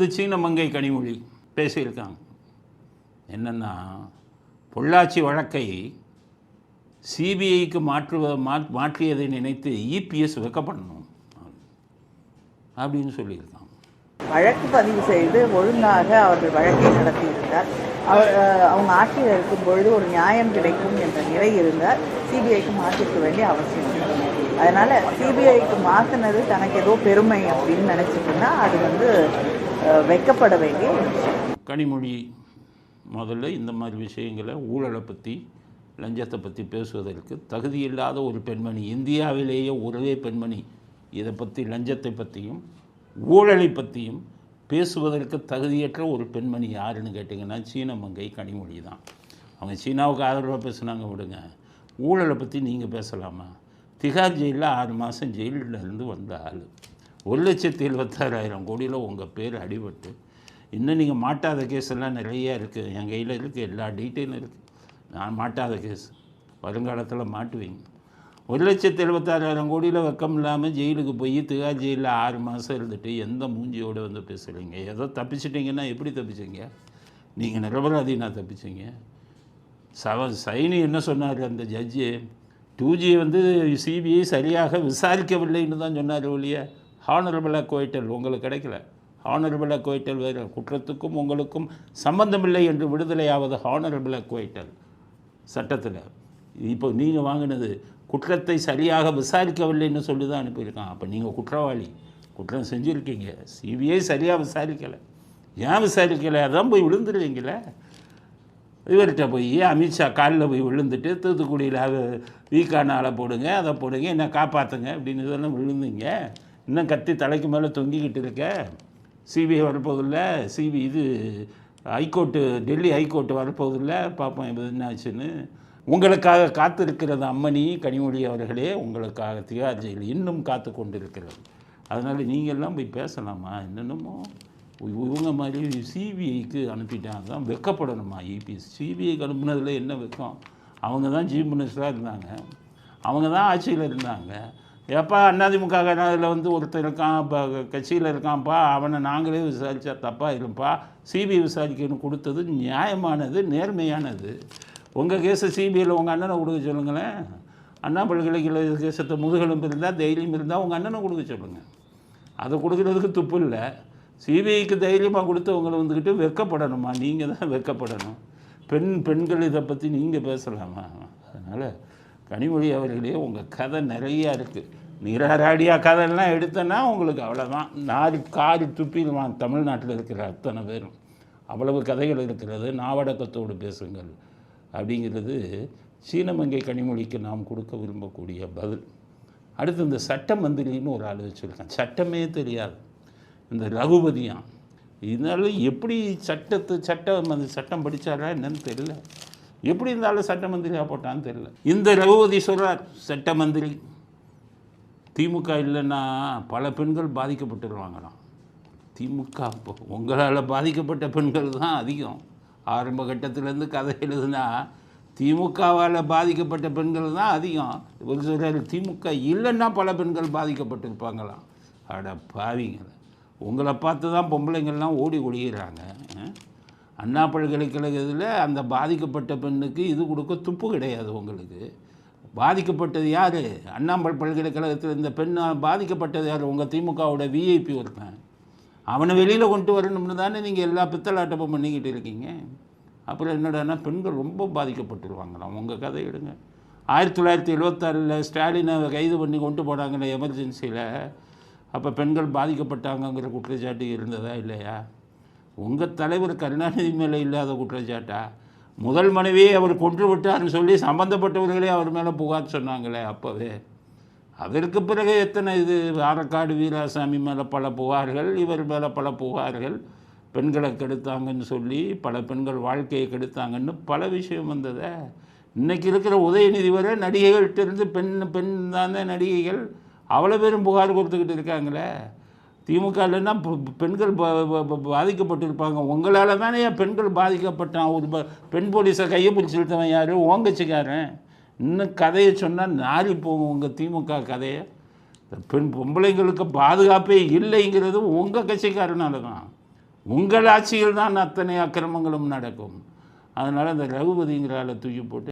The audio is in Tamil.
அது சீன மங்கை கனிமொழி. பேசியிருக்காங்க. என்னென்னா பொள்ளாச்சி வழக்கை சிபிஐக்கு மாற்றுவ மாற்றியதை நினைத்து இபிஎஸ் வெக்கப்படணும். அப்படின்னு சொல்லியிருக்காங்க. வழக்கு பதிவு செய்து ஒழுங்காக அவர்கள் வழக்கை நடத்தியிருந்தார். அவர் அவங்க ஆட்சியில் இருக்கும் பொழுது ஒரு நியாயம் கிடைக்கும் என்ற நிலை இருந்தால் சிபிஐக்கு மாற்றிக்க வேண்டிய அவசியம் அதனால் சிபிஐக்கு மாற்றினது தனக்கு ஏதோ பெருமை அப்படின்னு நினச்சிட்டுன்னா அது வந்து வைக்கப்பட வேண்டிய கனிமொழி முதல்ல இந்த மாதிரி விஷயங்களை ஊழலை பற்றி லஞ்சத்தை பற்றி பேசுவதற்கு தகுதியில்லாத ஒரு பெண்மணி இந்தியாவிலேயே ஒரே பெண்மணி இதை பற்றி லஞ்சத்தை பற்றியும் ஊழலை பற்றியும் பேசுவதற்கு தகுதியற்ற ஒரு பெண்மணி யாருன்னு கேட்டிங்கன்னா சீன மங்கை கனிமொழி தான். அவங்க சீனாவுக்கு ஆதரவாக பேசுனாங்க விடுங்க. ஊழலை பற்றி நீங்கள் பேசலாமா? திகார் ஜெயிலில் ஆறு மாதம் ஜெயிலில் இருந்து வந்த ஆள். ஒரு லட்சத்தி எழுபத்தாறாயிரம் கோடியில் உங்கள் பேர் அடிபட்டு இன்னும் நீங்கள் மாட்டாத கேஸ் எல்லாம் நிறைய இருக்குது என் கையில் இருக்குது எல்லா டீட்டெயிலும் இருக்குது நான் மாட்டாத கேஸ் வருங்காலத்தில் மாட்டுவீங்க. ஒரு லட்சத்து எழுபத்தாறாயிரம் கோடியில் வெக்கம் இல்லாமல் ஜெயிலுக்கு போய் திகார் ஜெயிலில் ஆறு மாதம் இருந்துட்டு எந்த மூஞ்சியோடு வந்து பேசுகிறீங்க ஏதோ தப்பிச்சிட்டிங்கன்னா எப்படி தப்பிச்சீங்க? நீங்கள் நிரபராதினா தப்பிச்சீங்க. சவ சைனி என்ன சொன்னார் அந்த ஜட்ஜு டூ ஜி வந்து சிபிஐ சரியாக விசாரிக்கவில்லைன்னு தான் சொன்னார் ஒழிய ஹானரபிளாக கோயிட்டல் உங்களுக்கு கிடைக்கல. ஹானரபிளாக கோயிட்டல் வேறு குற்றத்துக்கும் உங்களுக்கும் சம்பந்தமில்லை என்று விடுதலையாவது ஹானரபிளாக கோயிட்டல் சட்டத்தில். இப்போ நீங்கள் வாங்கினது குற்றத்தை சரியாக விசாரிக்கவில்லைன்னு சொல்லி தான் அனுப்பியிருக்கான் அப்போ நீங்கள் குற்றவாளி. குற்றம் செஞ்சுருக்கீங்க. சிபிஐ சரியாக விசாரிக்கலை. ஏன் விசாரிக்கலை? அதான் போய் விழுந்துருவீங்களே இவர்கிட்ட போய் அமித்ஷா காலில் போய் விழுந்துட்டு தூத்துக்குடியில் வீக்கான ஆளை போடுங்க அதை போடுங்க என்ன காப்பாற்றுங்க அப்படின்னு இதெல்லாம் விழுந்தீங்க. இன்னும் கத்தி தலைக்கு மேலே தொங்கிக்கிட்டு இருக்க? சிபிஐ வரப்போதில்ல சிபி இது high court Delhi high court வரப்போதில்ல பார்ப்போம் இது என்ன ஆச்சுன்னு. உங்களுக்காக காத்திருக்கிறது அம்மணி கனிமொழி அவர்களே உங்களுக்காக திகார் ஜெயில் இன்னும் காத்து கொண்டிருக்கிறது. அதனால் நீங்கள்லாம் போய் பேசலாமா? என்னென்னமோ? இவங்க மாதிரி சிபிஐக்கு அனுப்பிட்டாங்க. தான் வெக்கப்படணுமா? இபிஎஸ் சிபிஐக்கு அனுப்புனதில் என்ன வெக்கம்? அவங்க தான் சீஃப் மினிஸ்டராக இருந்தாங்க. அவங்க தான் ஆட்சியில் இருந்தாங்க. எப்போ அண்ணாதிமுக அதில் வந்து ஒருத்தர் இருக்கான் இப்போ கட்சியில் இருக்கான்ப்பா அவனை நாங்களே விசாரித்தா தப்பாக இருப்பா சிபிஐ விசாரிக்கணும் கொடுத்தது நியாயமானது நேர்மையானது. உங்கள் கேஸை சிபிஐயில் உங்கள் அண்ணனை கொடுக்க சொல்லுங்களேன். அண்ணா பல்கலைக்கழக கேசத்தை முதுகெலும்பு இருந்தால் தைரியம் இருந்தால் உங்கள் அண்ணனை கொடுக்க சொல்லுங்கள் அதை கொடுக்குறதுக்கு துப்பு இல்லை. சிபிஐக்கு தைரியமாக கொடுத்தவங்களை வந்துக்கிட்டு வெக்கப்படணுமா? நீங்கள் தான் வெக்கப்படணும். பெண் பெண்கள் இதை பற்றி நீங்கள் பேசலாமா? அதனால் கனிமொழி அவர்களே உங்கள் கதை நிறையா இருக்குது நிராராடியா கதையெல்லாம் எடுத்தேன்னா உங்களுக்கு அவ்வளோதான் நாலு காரி துப்பிடுவான் தமிழ்நாட்டில் இருக்கிற அத்தனை பேரும். அவ்வளவு கதைகள் இருக்கிறது நாவடக்கத்தோடு பேசுங்கள். அப்படிங்கிறது சீனமங்கை கனிமொழிக்கு நாம் கொடுக்க விரும்பக்கூடிய பதில். அடுத்து இந்த சட்ட மந்திரின்னு ஒரு ஆள் வச்சுருக்கேன். சட்டமே தெரியாது. இந்த ரகுபதியான். இதனால எப்படி சட்டத்து சட்டம் அந்த சட்டம் படித்தாரா என்னன்னு தெரியல. எப்படி இருந்தாலும் சட்ட மந்திரியாக போட்டான்னு தெரியல. இந்த ரகுபதி சொல்கிறார் சட்ட மந்திரி திமுக இல்லைன்னா பல பெண்கள் பாதிக்கப்பட்டுருவாங்களாம். திமுக உங்களால் பாதிக்கப்பட்ட பெண்கள் தான் அதிகம். ஆரம்ப கட்டத்திலேருந்து கதை எழுதுனா திமுகவால் பாதிக்கப்பட்ட பெண்கள் தான் அதிகம். ஒரு சொல்கிறார் திமுக இல்லைன்னா பல பெண்கள் பாதிக்கப்பட்டிருப்பாங்களாம். அட பாவிங்கள உங்களை பார்த்து தான் பொம்பளைங்கள்லாம் ஓடி ஒழிகிறாங்க அண்ணா பல்கலைக்கழகத்தில் அந்த பாதிக்கப்பட்ட பெண்ணுக்கு இது கொடுக்க துப்பு கிடையாது உங்களுக்கு. பாதிக்கப்பட்டது யார்? அண்ணாம்பல் பல்கலைக்கழகத்தில் இந்த பெண் பாதிக்கப்பட்டது யார்? உங்கள் திமுகவோட விஐபி ஒருத்தன். அவனை வெளியில் கொண்டு வரணும்னு தானே நீங்கள் எல்லா பித்தலாட்டமும் பண்ணிக்கிட்டு இருக்கீங்க. அப்புறம் என்னடான்னா பெண்கள் ரொம்ப பாதிக்கப்பட்டுருவாங்களாம். உங்கள் கதை எடுங்க. ஆயிரத்தி தொள்ளாயிரத்தி எழுபத்தாறில் ஸ்டாலினை கைது பண்ணி கொண்டு போனாங்களே எமர்ஜென்சியில் அப்போ பெண்கள் பாதிக்கப்பட்டாங்கங்கிற குற்றச்சாட்டு இருந்ததா இல்லையா? உங்கள் தலைவர் கருணாநிதி மேலே இல்லாத குற்றச்சாட்டா? முதல் மனைவியை அவர் கொன்று விட்டார்னு சொல்லி சம்மந்தப்பட்டவர்களே அவர் மேலே புகார் சொன்னாங்களே அப்போவே. அதற்கு பிறகு எத்தனை இது ஆரக்காடு வீராசாமி மேலே பல புகார்கள் இவர் மேலே பல புகார்கள் பெண்களை கெடுத்தாங்கன்னு சொல்லி பல பெண்கள் வாழ்க்கையை கெடுத்தாங்கன்னு பல விஷயம் வந்ததே. இன்றைக்கி இருக்கிற உதயநிதி வரை நடிகைகள்கிட்ட இருந்து பெண் பெண் தானே நடிகைகள். அவ்வளோ பேரும் புகார் கொடுத்துக்கிட்டு இருக்காங்களே. திமுக இல்லைன்னா பெண்கள் பாதிக்கப்பட்டிருப்பாங்க. உங்களால் தானே ஏன் பெண்கள் பாதிக்கப்பட்டான். ஒரு பெண் போலீஸை கையை பிடிச்சி இழுத்தவன் யார்? ஓங்கச்சிக்காரன் இன்னும் கதையை சொன்னால் நாரி போகும் உங்கள் திமுக கதையை. பெண் பொம்பளைங்களுக்கு பாதுகாப்பே இல்லைங்கிறது உங்கள் கட்சிக்காரனால தான் உங்கள் ஆட்சியில் தான் அத்தனை அக்கிரமங்களும் நடக்கும். அதனால் அந்த ரகுபதிங்கிற ஆளை தூக்கி போட்டு